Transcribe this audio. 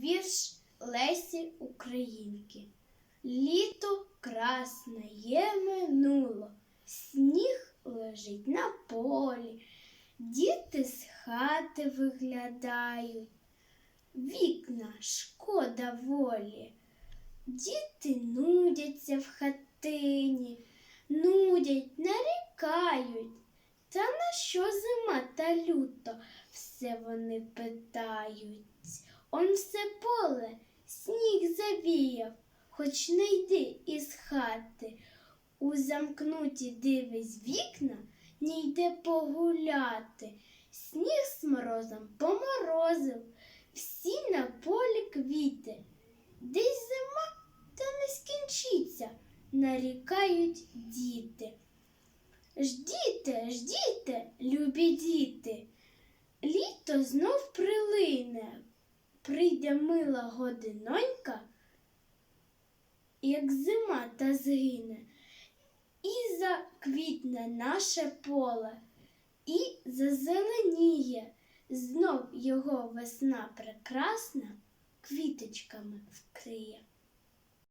вірш Лесі Українки. Літо красне є минуло, сніг лежить на полі, діти з хати виглядають, вікна шкода волі. Діти нудяться в хатині, нудять, нарікають. Та на що зима та люто? Все вони питають. Он все поле сніг завіяв, хоч не йди із хати. У замкнуті дивись вікна, не йде погуляти. Сніг з морозом поморозив, всі на полі квіти. Десь зима та не скінчиться, нарікають діти. Ждіте, ждіте, любі діти, літо знов прилине, прийде мила годинонька, як зима та згине, і заквітне наше поле, і зазеленіє, знов його весна прекрасна квіточками вкриє.